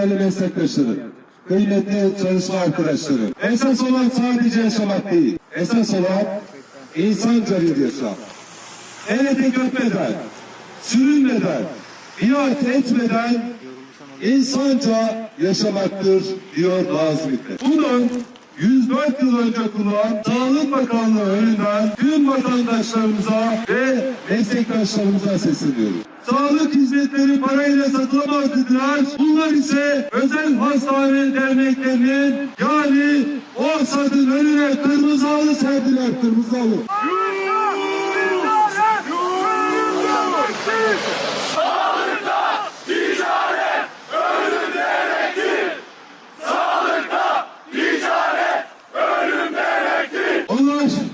değerli meslektaşlarım, kıymetli çalışma arkadaşlarım. Esas olan sadece yaşamak değil, esas olan insanca bir yaşam. El ete köpmeden, sürünmeden, biat etmeden insanca yaşamaktır diyor Nazım Hikmet. Bunun 104 yıl önce kurulan Sağlık Bakanlığı önünden tüm vatandaşlarımıza ve meslektaşlarımıza sesleniyoruz. Sağlık hizmetleri parayla satılamaz dediler. Bunlar ise özel hastane derneklerinin yani o sadın önüne kırmızı halı serdiler kırmızı halı.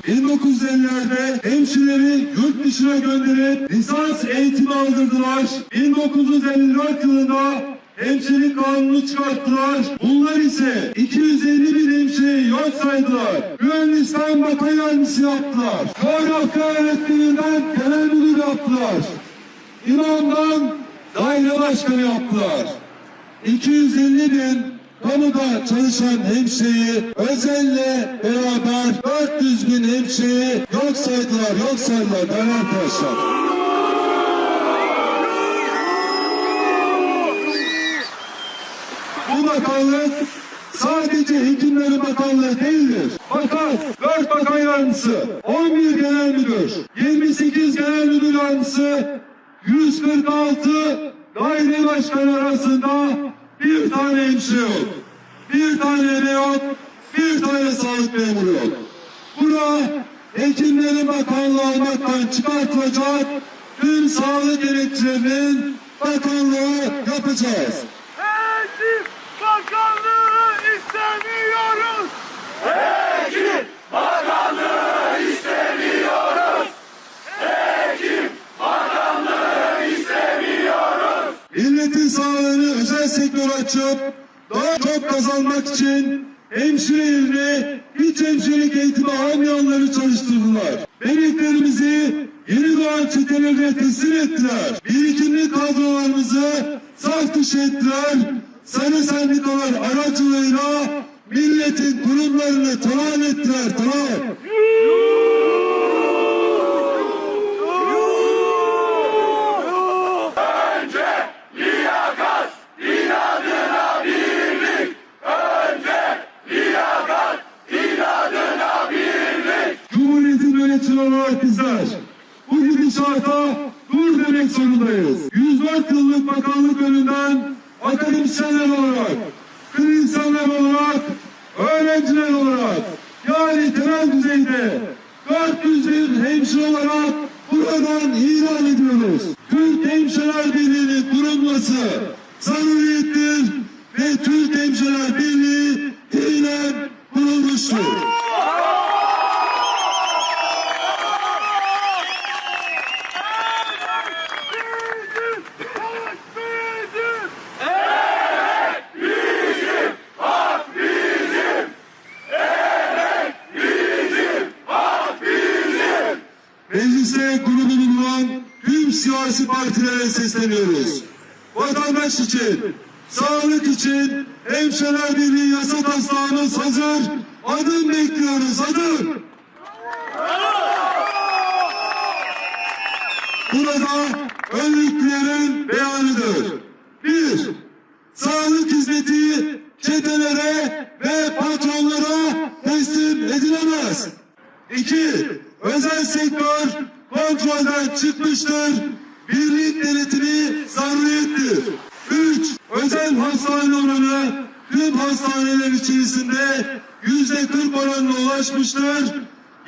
1950'lerde hemşireleri yurt dışına gönderip lisans eğitimi aldırdılar. 1954 yılında hemşirelik kanunu çıkarttılar. Bunlar ise 250 bin hemşireyi yok saydılar. Mühendisten baka yardımcısı yaptılar. Coğrafya öğretmeninden genel müdür yaptılar. İmamdan daire başkanı yaptılar. 250 bin kamuda çalışan hemşireyi özelle beraber 400 bin hemşireyi yok saydılar, yok saydılar değerli arkadaşlar. Bu bakanlık sadece hekimlerin bakanlığı değildir. Bakan, 4 bakan yardımcısı, 11 genel müdür, 28 genel müdür yardımcısı, 146 daire başkanı arasında bir tane hemşire yok. Bir tane ebe yok, bir tane sağlık memuru yok. Buna hekimlerin bakanlığı olmaktan çıkartılacak tüm sağlık gerekçelerinin bakanlığı yapacağız. Milletin sağlığını özel sektör açıp daha çok kazanmak için hemşire yerine hiç hemşirelik eğitimi almayanları çalıştırdılar. Bebeklerimizi yeni doğan çetelerine teslim ettiler. Birikimli kadrolarımızı saf dışı ettiler. Sarı sendikalar aracılığıyla milletin kurumlarını talan ettiler. Talan. Gidişata dur demek zorundayız. 104 yıllık bakanlık önünden akademisyenler olarak, klinisyenler olarak, öğrenciler olarak yani temel düzeyde 400 yıl hemşire olarak buradan ilan ediyoruz. Türk Hemşireler Birliği'nin kurulması zaruriyettir ve Türk Hemşireler Birliği fiilen kurulmuştur. Mecliste grubu bulunan tüm siyasi partilere sesleniyoruz. Vatandaş için, sağlık için Hemşireler Birliği yasa taslağımız hazır. Adım bekliyoruz, adım. Burada önlüklerin beyanıdır. Bir, sağlık hizmeti çetelere ve patronlara teslim edilemez. İki, özel sektör çıkmıştır. Birlik denetimi zaruriyettir. Üç, özel hastane oranı tüm hastaneler içerisinde yüzde kırk oranına ulaşmıştır.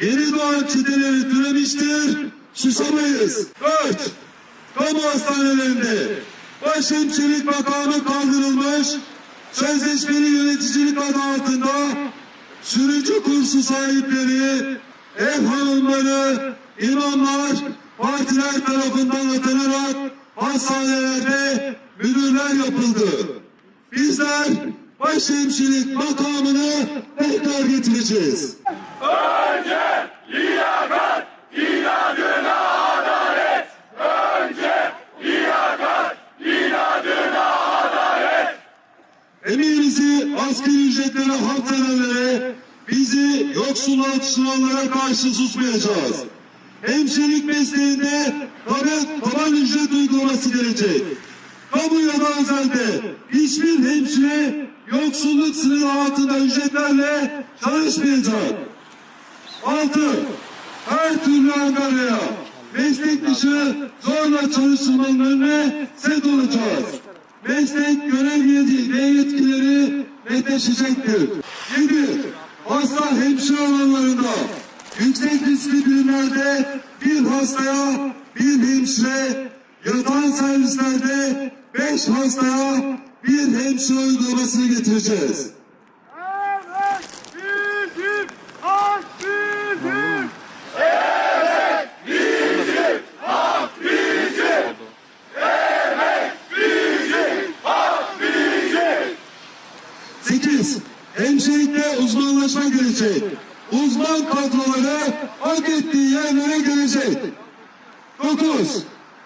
Yeni doğan çeteleri türemiştir. Susamayız. Dört, kamu hastanelerinde başhemşirelik makamı kaldırılmış, sözleşmeli yöneticilik adı altında sürücü kursu sahipleri, ev hanımları, imamlar, partiler tarafından atanarak hastanelerde müdürler yapıldı. Bizler başhemşirelik makamını tekrar getireceğiz. emeğimizi asgari ücretlere hapsedenlere, bizi yoksulluğa düşürenlere karşı susmayacağız. Hemşirelik mesleğinde taban, taban ücret uygulaması gelecek. Kamu ya da özelde hiçbir hemşire yoksulluk sınırı altında ücretlerle çalışmayacak. Altı, her türlü angarya, meslek dışı zorla çalıştırmanın önüne set olacağız. Meslek görev yeti- ve yetkileri netleşecektir. Yedi, hasta hemşire alanlarında yüksek riskli birimlerde bir hastaya bir hemşire, yatan servislerde beş hastaya bir hemşire uygulamasını getireceğiz. Hak ettiği yerlere gelecek. Dokuz,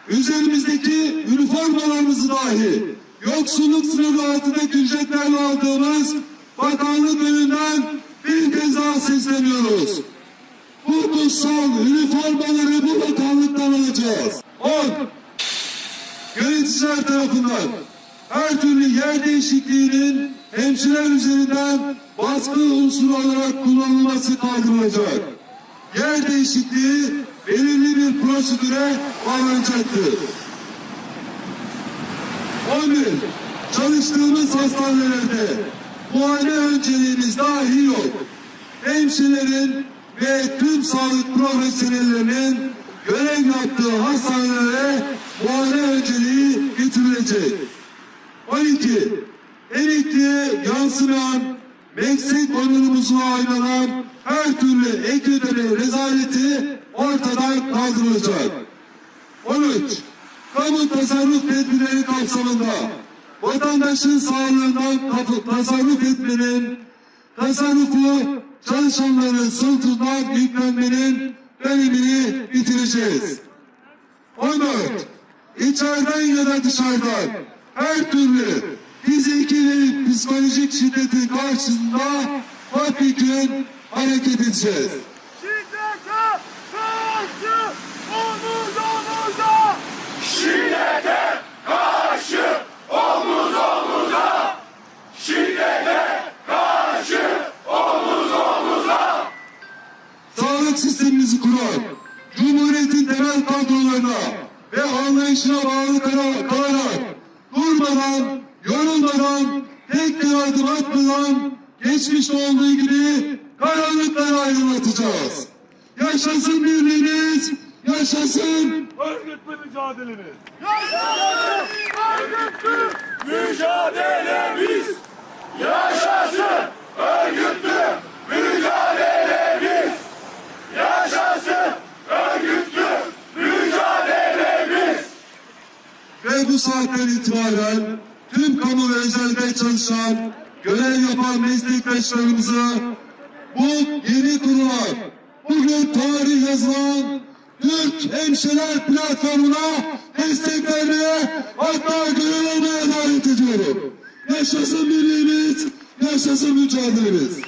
üzerimizdeki üniformalarımızı dahi yoksulluk sınırı altındaki ücretlerle aldığımız bakanlık önünden bir kez daha sesleniyoruz. Bu kutsal üniformaları bu bakanlıktan alacağız. On, yöneticiler tarafından her türlü yer değişikliğinin hemşireler üzerinden baskı unsuru olarak kullanılması kaldırılacak. Yer değişikliği belirli bir prosedüre bağlanacaktır. 11. Çalıştığımız hastanelerde muayene önceliğimiz dahi yok. Hemşirelerin ve tüm sağlık profesyonellerinin görev yaptığı hastanelere muayene önceliği getirilecek. 12. Emekliye yansımayan meslek onurumuzu aynanan her türlü ek ödeme rezaleti ortadan kaldırılacak. 13. Kamu tasarruf tedbirleri kapsamında vatandaşın sağlığından tasarruf etmenin, tasarrufu çalışanların sırtından yüklenmenin dönemini bitireceğiz. 14. İçeriden ya da dışarıdan her türlü psikolojik şiddetin karşısında hakikaten hareket edeceğiz. Şiddete karşı omuz omuza. sağlık sistemimizi kuran, Cumhuriyet'in temel kadrolarına ve anlayışına bağlı kala- kalarak, durmadan, yorulmadan, tek bir adım atmadan, geçmişte olduğu gibi karanlıkları aydınlatacağız. Yaşasın birliğimiz, yaşasın Örgütlü mücadelemiz. Yaşasın örgütlü mücadelemiz. Yaşasın örgütlü mücadelemiz. Yaşasın örgütlü mücadelemiz. ve bu saatten itibaren tüm kamu ve özelde çalışan, görev yapan meslektaşlarımızı bu yeni kurulan, bugün tarih yazılan Türk Hemşireler Platformu'na destek vermeye hatta görev almaya davet ediyorum. Yaşasın birliğimiz, yaşasın mücadelemiz.